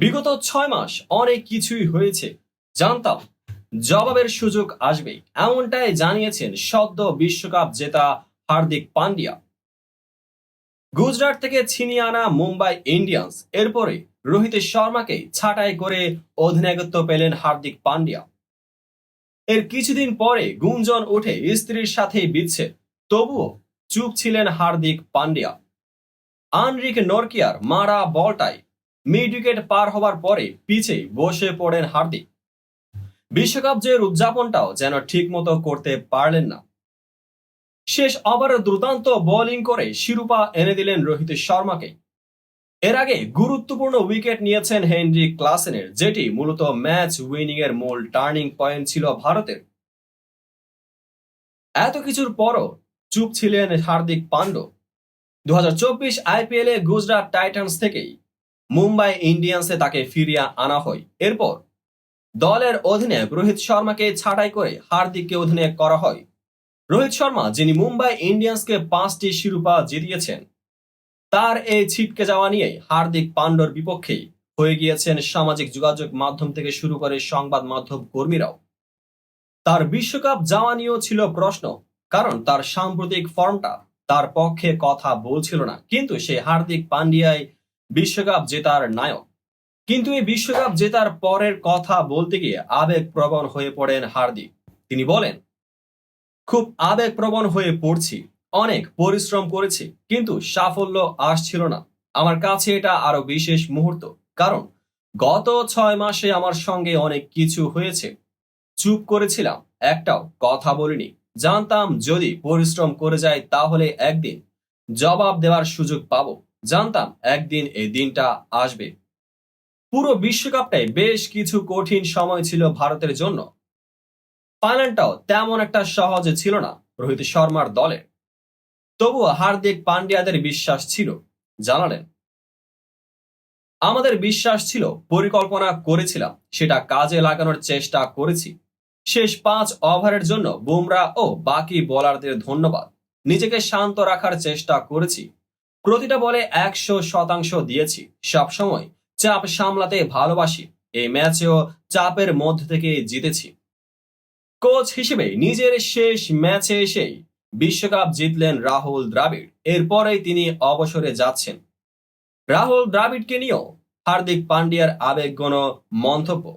বিগত ছয় মাস অনেক কিছুই হয়েছে। জানতাম, জবাবের সুযোগ আসবে এমনটাই জানিয়েছেন সদ্য বিশ্বকাপ জেতা হার্দিক পান্ডিয়া। গুজরাট থেকে ছিনিয়ে আনা মুম্বাই ইন্ডিয়ান্স। এরপরে রোহিত শর্মাকে ছাঁটাই করে অধিনায়কত্ব পেলেন হার্দিক পান্ডিয়া। এর কিছুদিন পরে গুঞ্জন উঠে স্ত্রীর সাথে বিচ্ছেদ তবুও চুপ ছিলেন হার্দিক পান্ডিয়া। আনরিক নরকিয়ার মারা বলটাই মিড উইকেট পার হবার পরে পিছে বসে পড়েন হার্দিক। বিশ্বকাপ জয়ের উদযাপনটাও যেন ঠিকমতো করতে পারলেন না। শেষ ওভারে দুর্দান্ত বোলিং করে শিরোপা এনে দিলেন রোহিত শর্মাকে। এর আগে গুরুত্বপূর্ণ উইকেট নিয়েছেন হেনরি ক্লাসেনের, যেটি মূলত ম্যাচ উইনিং এর মূল টার্নিং পয়েন্ট ছিল ভারতের। এত কিছুর পরও চুপ ছিলেন হার্দিক পান্ড্য দু আইপিএল এ গুজরাট টাইটান্স থেকেই মুম্বাই ইন্ডিয়ান্সে তাকে ফিরিয়ে আনা হয়। এরপর দলের অধিনায়ক রোহিত শর্মাকে ছাঁটাই করে হার্দিককে অধিনায়ক করা হয়। রোহিত শর্মা, যিনি মুম্বাই ইন্ডিয়ান্সকে পাঁচটি শিরোপা জিতিয়েছেন, তার এই ছিটকে যাওয়া নিয়ে হার্দিক পান্ডর বিপক্ষেই হয়ে গিয়েছেন সামাজিক যোগাযোগ মাধ্যম থেকে শুরু করে সংবাদ মাধ্যম কর্মীরাও। তার বিশ্বকাপ যাওয়া নিয়েও ছিল প্রশ্ন, কারণ তার সাম্প্রতিক ফর্মটা তার পক্ষে কথা বলছিল না। কিন্তু সে হার্দিক পান্ডিয়ায় বিশ্বকাপ জেতার নায়ক। কিন্তু এই বিশ্বকাপ জেতার পরের কথা বলতে গিয়ে আবেগপ্রবণ হয়ে পড়েন হার্দিক তিনি বলেন, খুব আবেগপ্রবণ হয়ে পড়ছি, অনেক পরিশ্রম করেছি, কিন্তু সাফল্য আসছিল না। আমার কাছে এটা আরও বিশেষ মুহূর্ত, কারণ গত ছয় মাসে আমার সঙ্গে অনেক কিছু হয়েছে। চুপ করেছিলাম, একটাও কথা বলিনি। জানতাম যদি পরিশ্রম করে যাই তাহলে একদিন জবাব দেওয়ার সুযোগ পাবো। জানতাম একদিন এই দিনটা আসবে। পুরো বিশ্বকাপটাই বেশ কিছু কঠিন সময় ছিল ভারতের জন্য। ফাইনালটাও তেমন একটা সহজে ছিল না রোহিত শর্মার দলের তবুও হার্দিক পান্ডিয়াদের বিশ্বাস ছিল, জানালেন। আমাদের বিশ্বাস ছিল, পরিকল্পনা করেছিলাম, সেটা কাজে লাগানোর চেষ্টা করেছি। শেষ পাঁচ ওভারের জন্য বুমরা ও বাকি বোলারদের ধন্যবাদ। নিজেকে শান্ত রাখার চেষ্টা করেছি। প্রতিটা বলে একশো শতাংশ দিয়েছি। সবসময় চাপ সামলাতে ভালোবাসি। এই ম্যাচেও চাপের মধ্যে থেকে জিতেছি। কোচ হিসেবে নিজের শেষ ম্যাচে এসেই বিশ্বকাপ জিতলেন রাহুল দ্রাবিড়। এরপরেই তিনি অবসরে যাচ্ছেন। রাহুল দ্রাবিড়কে নিয়েও হার্দিক পান্ডিয়ার আবেগগণ মন্তব্য।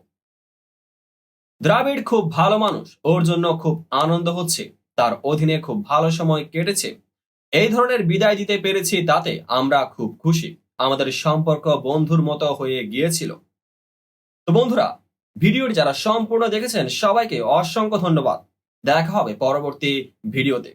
দ্রাবিড় খুব ভালো মানুষ, ওর জন্য খুব আনন্দ হচ্ছে। তার অধীনে খুব ভালো সময় কেটেছে। এই ধরনের বিদায় দিতে পেরেছি তাতে আমরা খুব খুশি। আমাদের সম্পর্ক বন্ধুর মতো হয়ে গিয়েছিল। তো বন্ধুরা, ভিডিওটি যারা সম্পূর্ণ দেখেছেন, সবাইকে অসংখ্য ধন্যবাদ। দেখা হবে পরবর্তী ভিডিওতে।